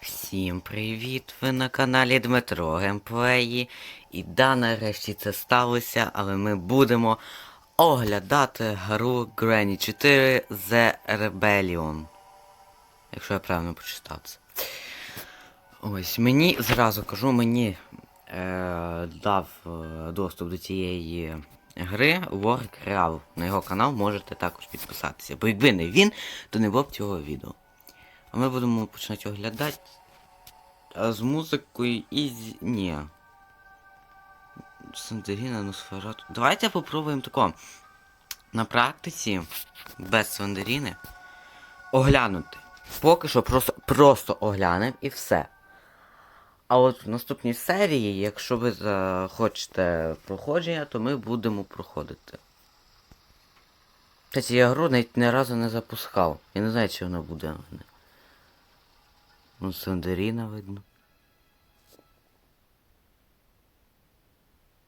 Всім привіт! Ви на каналі Дмитро Геймплеї. І да, нарешті це сталося, але ми будемо оглядати гру Granny 4 The Rebellion. Якщо я правильно прочитав це. Ось, мені зразу кажу, мені е, дав е, доступ до цієї гри Лорд Реал. На його канал можете також підписатися. Бо якби не він, то не було б цього відео. А ми будемо починати оглядати. А з музикою і з... Ні. Сандеріна, Носферату. Давайте попробуємо тако. На практиці, без Сандеріни, оглянути. Поки що просто, просто оглянемо і все. А от в наступній серії, якщо ви захочете проходження, то ми будемо проходити. Кстати, я гру навіть ні разу не запускав. Я не знаю, чи вона буде. В. Ну, Сандеріна видно.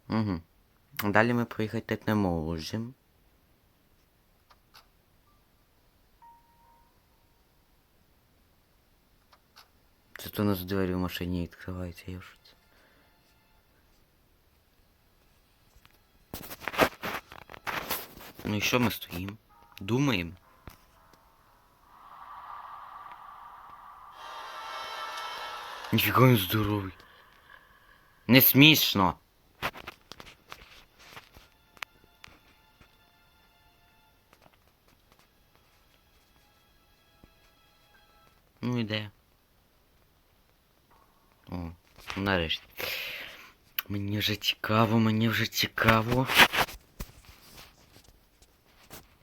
Угу. Далі ми проїхати не можемо. Це то у нас двері в машині відкриваються, я в шоці. Ну і що ми стоїмо? Думаємо. Ніфіга він здоровий. Не смішно. Ну іде. О, нарешті. Мені вже цікаво, мені вже цікаво.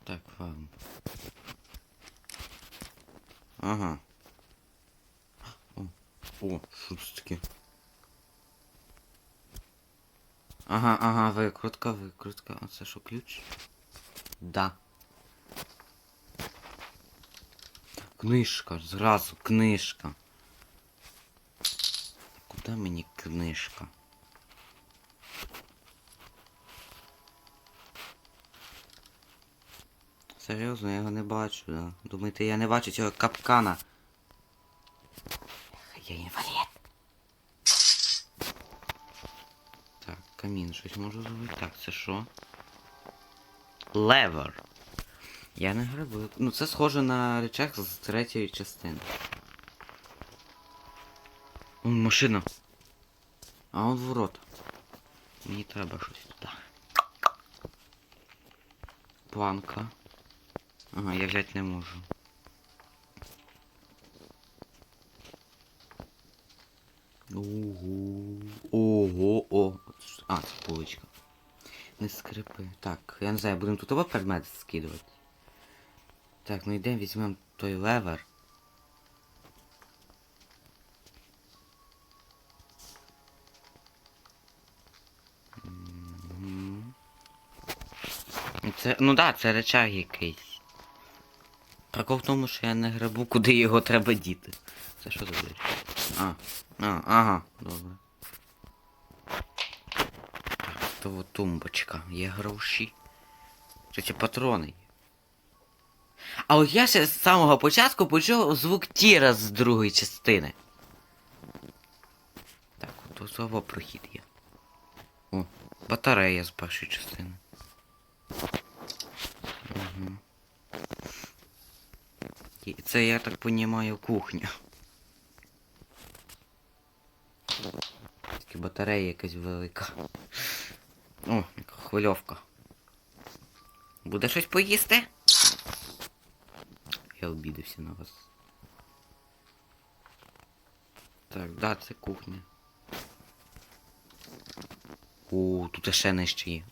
Так, ладно. Ага. О, о, що це таке? Ага, ага, викрутка. А це що, ключ? Да. Книжка, зразу книжка. Куди мені книжка? Серйозно, я його не бачу, да. Думаєте, я не бачу цього капкана. Я інвалід. Камін, щось можу зробити. Так, це що? Левер. Я не грабую. Ну це схоже на речах з третьої частини. О, машина. А он ворота. Мені треба щось туди. Планка. Ага, я взяти не можу. Ого. Не скрипи. Так, я не знаю, будемо тут оба предмети скидувати. Так, ну йдемо, візьмемо той левер. Це, ну да, це речаг якийсь. Прикол в тому, що я не грабу, куди його треба діти. Це що за двері? А, а, ага, добре. От тумбочка. Є гроші. Чи патрони? А от я ще з самого початку почув звук тіра з другої частини. Так, от знову прохід є. О, батарея з першої частини. Угу. І це, я так понімаю, кухня. Тільки батарея якась велика. О, яка хвильовка. Буде щось поїсти? Я обідався на вас. Так, да, це кухня. О, тут ще нижче є.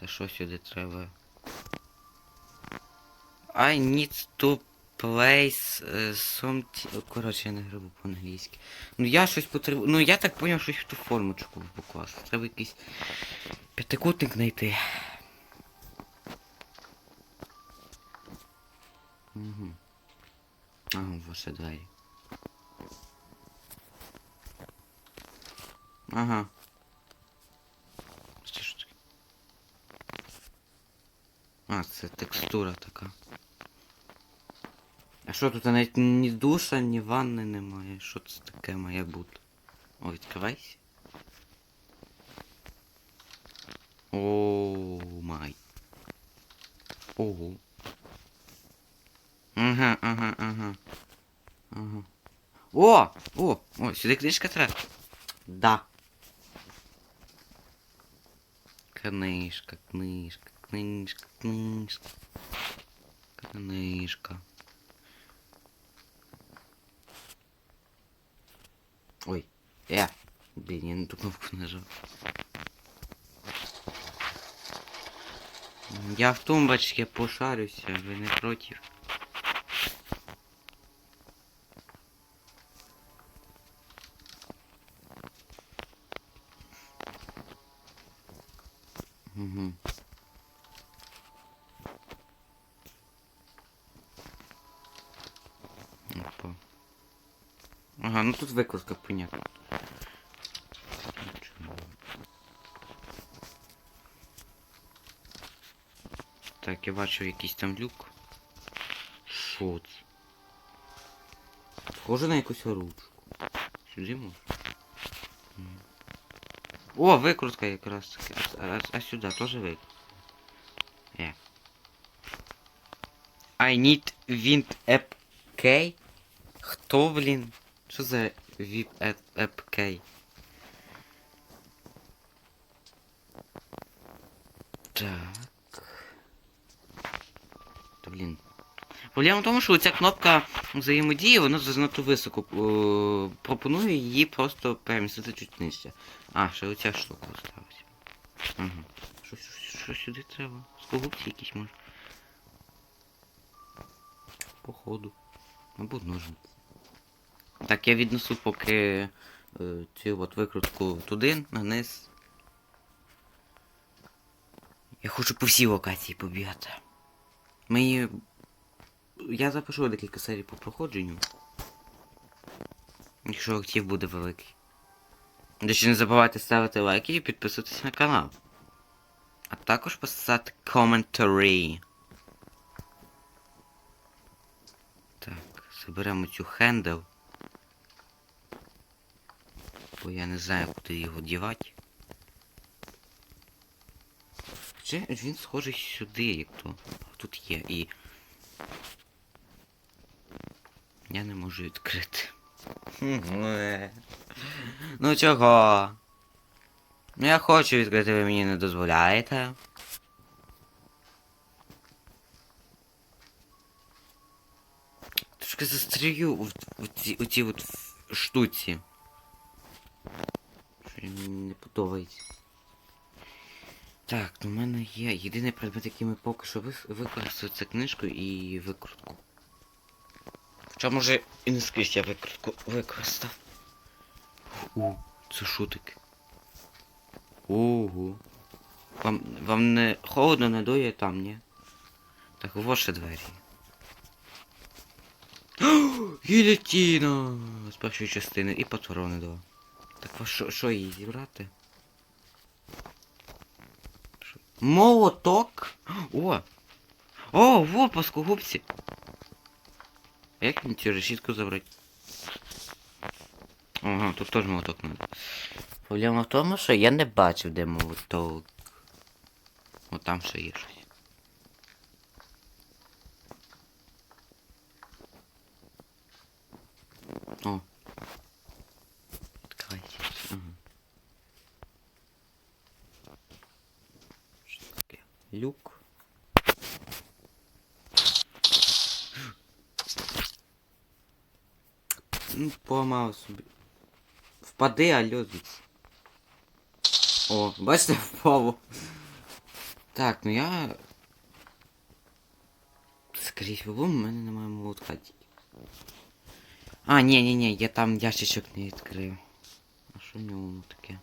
Це що сюди треба? I need to place uh, some... Коротше, я не грибу по-англійськи. Ну я щось потребую. Ну я так поняв, щось в ту формочку покласти. Треба якийсь п'ятикутник знайти. Угу. Ага, ваші двері. Ага. Що ж таке? А, це текстура така. А що тут навіть ні душа, ні ванни немає. Що це таке має бути? О, відкривайся. О май. Ого. Ага, ага, ага. Ага. О! О! О, сюди книжка треба. Да. Книжка, книжка, книжка, книжка. Книжка. Ой, я. Блин, я на ту кнопку нажал. Я в тумбочке пошарюся, вы не против? Тут викладка понятно. Так, я бачу якийсь там люк. Що це? Схоже на якусь ручку. Сюди можна? О, викрутка якраз таки. А, а, а сюди теж викрутка. Е. I need wind app K? Хто, блін? Що за app, app Так. Та блін. Проблема в тому, що ця кнопка взаємодії, вона занадто високо. Е, пропоную її просто перемістити чуть нижче. А, ще оця штука осталась. Угу. Що, що, що сюди треба? Скогубці якісь може. Походу. Мабуть, ножниці. Так, я віднесу поки е, цю от викрутку туди, на низ. Я хочу по всій локації побігати. Мені. Я запишу декілька серій по проходженню. Якщо актив буде великий. До речі, не забувайте ставити лайки і підписуватись на канал. А також писати коментарі. Так, заберемо цю хендл. Бо я не знаю, куди його дівати. Чи він схожий сюди, як то. Тут є і. Я не можу відкрити. ну чого? Ну я хочу відкрити, ви мені не дозволяєте. Трошки застрію у, ці от штуці. Що не подобається. Так, в мене є єдиний предмет, який ми поки що використали, це книжку і викрутку. Хоча може і не скрізь я викрутку використав. У, це шутик. Ого. Вам вам не холодно не дує там, ні? Так, ще двері. Гілятіна! З першої частини і патрони два. Так а що, її зібрати? Молоток? О! О, во, паскогубці! А як мені цю решітку забрати? Ага, тут теж молоток надо. Проблема в тому, що я не бачив, де молоток. О, там ще є щось. О. Люк. Ну, поламав собі. Впади, алло, звідси. О, бачите, впало. Так, ну я... Скоріше всього, в мене немає молотка тільки. А, ні, ні, ні, я там ящичок не відкрив. А що в ньому таке?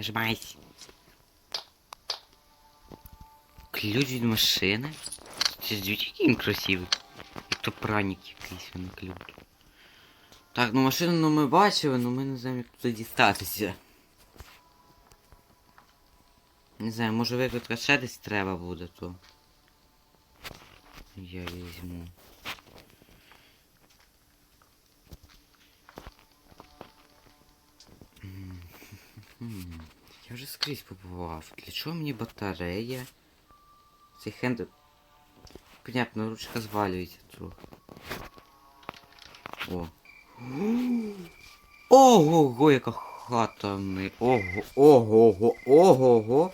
Нажимайся. Ключ від машини? Це який він красивий. Як то праник якийсь він ключ. Так, ну машину ну, ми бачили, але ми не знаємо, як туди дістатися. Не знаю, може виклика ще десь треба буде, то. Я візьму. Я вже скрізь побував. Для чого мені батарея? Цей хенд... Понятно, ручка звалюється трохи. О. Ого-го, яка хата в неї. Ого, ого-го, ого-го.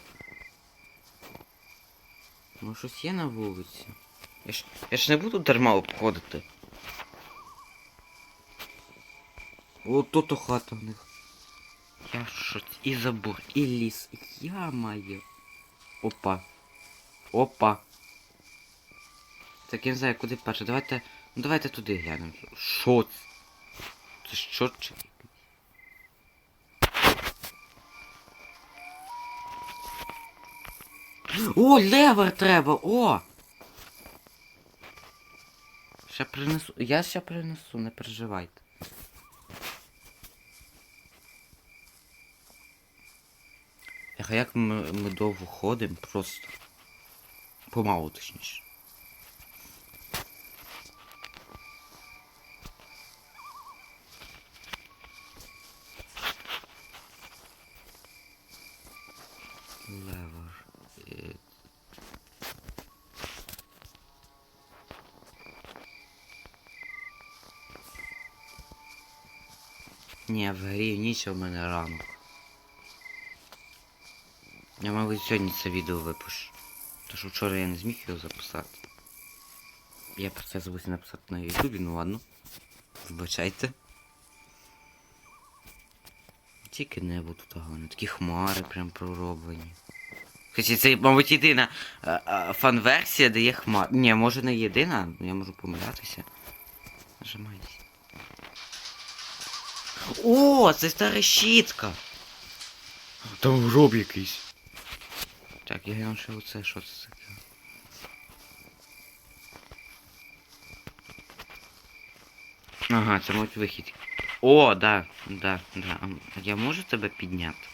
Ну щось є на вулиці. Я ж, я ж не буду дарма обходити. О, тут то хата в них. Я що, і забор, і ліс. Я маю. Опа. Опа. Так я не знаю, куди перше. Давайте. Ну давайте туди глянемо. Що це? Це що чи? О, левер треба! О! Ще принесу. Я ще принесу, не переживайте. А як ми, ми довго ходимо, просто. Помалу точніше. Левер. Ні, в грі ніч у мене ранок. Я, мабуть, сьогодні це відео випущу. Що вчора я не зміг його записати. Я про це забувся написати на ютубі, ну ладно. Вибачайте. Тільки небо тут гарне, такі хмари прям пророблені. Хоча це, мабуть, єдина фан-версія, де є хмар. Ні, може не єдина, я можу помилятися. Нажимайте. О, це стара щітка! Там гроб якийсь. Так, я гляну, що оце, що це таке. Ага, це мабуть вихід. О, да, да, да. Я можу тебе підняти?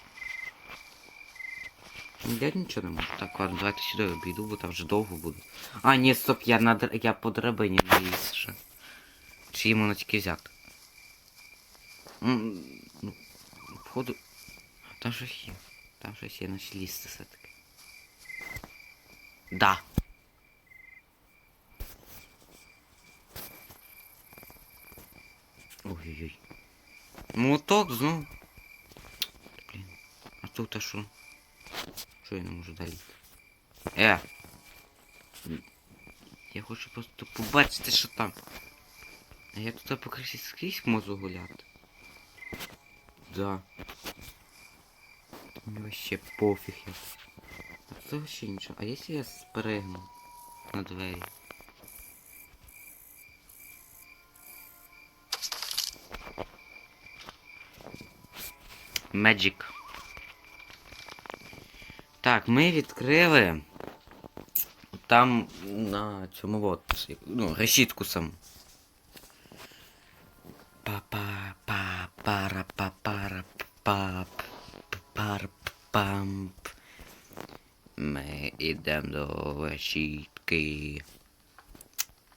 Я нічого не можу. Так, ладно, давайте сюди обійду, бо там вже довго буду. А, ні, стоп, я на я по драбині заліз ще. Чи йому на тільки взяти? Ну, входу. Там щось є. Там щось є, наче лізти все-таки. Да. Ой-ой-ой. Молоток знов. Блін. А тут а що? Що я не можу далі? Е! Я хочу просто побачити, що там. А я тут по криші скрізь можу гуляти. Да. Мені вообще пофіг я. Це вообще нічого. А якщо я спригну на двері? Magic. Так, ми відкрили. Там на цьому от, ну, решітку сам. Ми йдемо до решітки.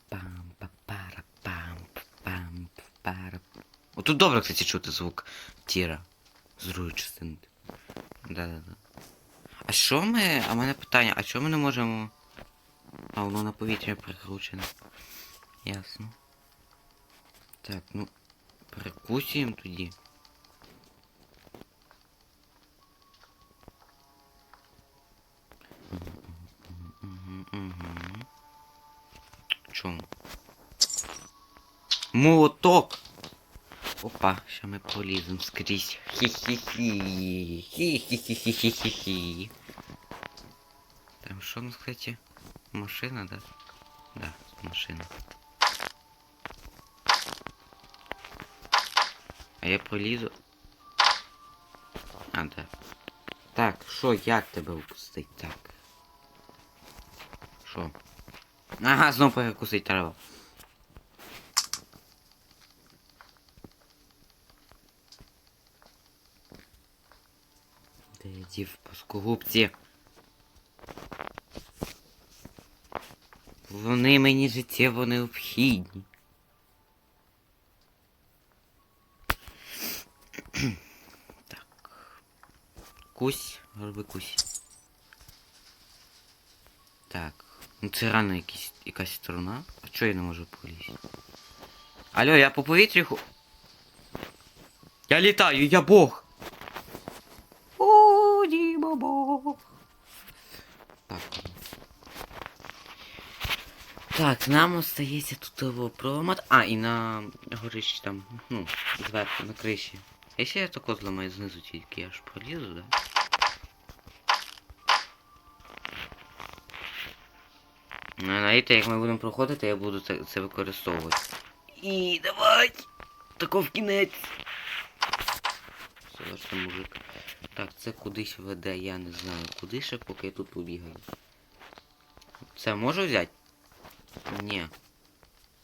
Пам па пара памп памп пара. Отут добре, кстати, чути звук тіра. З. Да-да-да. А що ми. А мене питання, а чого ми не можемо. А воно на повітря прикручене. Ясно. Так, ну. Перекусуємо тоді. Чому? Молоток! Опа, ще ми поліземо скрізь. Хі-хі-хі. Хі-хі-хі-хі-хі-хі. Там що нас, кстати? Машина, да? Да, машина. А я пролізу. А, да. Так, що, як тебе впустить? Так. Що? Ага, знов перекусить треба. Де я дів паскогубці? Вони мені життєво необхідні. так. Кусь, роби кусь. Так. Ну це реально якісь, якась струна. А чого я не можу полізти? Алло, я по повітрю ху... Я літаю, я бог! О, Діма бог! Так. Так, нам остається тут його. А, і на горищі там, ну, зверху, на криші. Якщо я тако зламаю знизу тільки, я ж пролізу, да? Знаєте, як ми будемо проходити, я буду це, це використовувати. І давай! Тако в кінець. Все, мужик. Так, це кудись веде, я не знаю. Куди ще, поки я тут побігаю. Це можу взяти? Ні.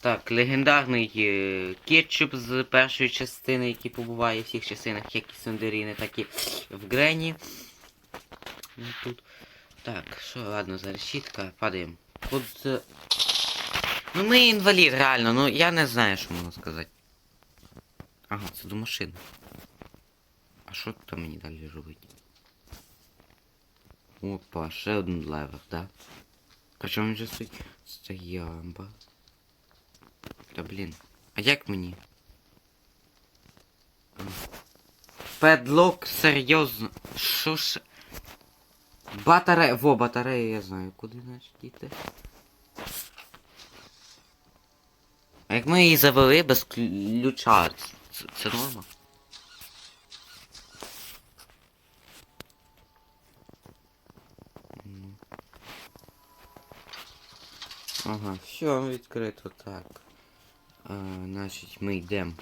Так, легендарний е, кетчуп з першої частини, який побуває в всіх частинах, як і Сендеріни, так і в Грені. Ну, тут. Так, що, ладно, зараз щітка, падаємо. Тут. е, Ну ми інвалід, реально, ну я не знаю, що можна сказати. Ага, це до машини. А що тут мені далі робити? Опа, ще один левер, да? Причому вже стоїть стоямба. Та блін. А як мені? Педлок, серйозно. Що ж? Батарея. Во, батарея, я знаю, куди значить діти. А як ми її завели без ключа, це, це норма? Ага, все, відкрито так. А, значить, ми йдемо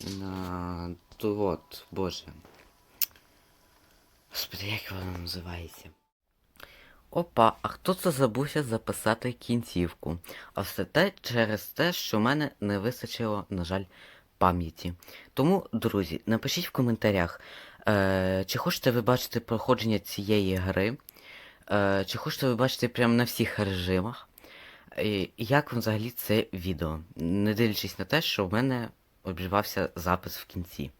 на от, боже. Господи, як воно називається? Опа, а хто це забувся записати кінцівку? А все те через те, що в мене не вистачило, на жаль, пам'яті. Тому, друзі, напишіть в коментарях, е, чи хочете ви бачити проходження цієї гри, е, чи хочете ви бачити прямо на всіх режимах. І як вам взагалі це відео? Не дивлячись на те, що в мене обірвався запис в кінці.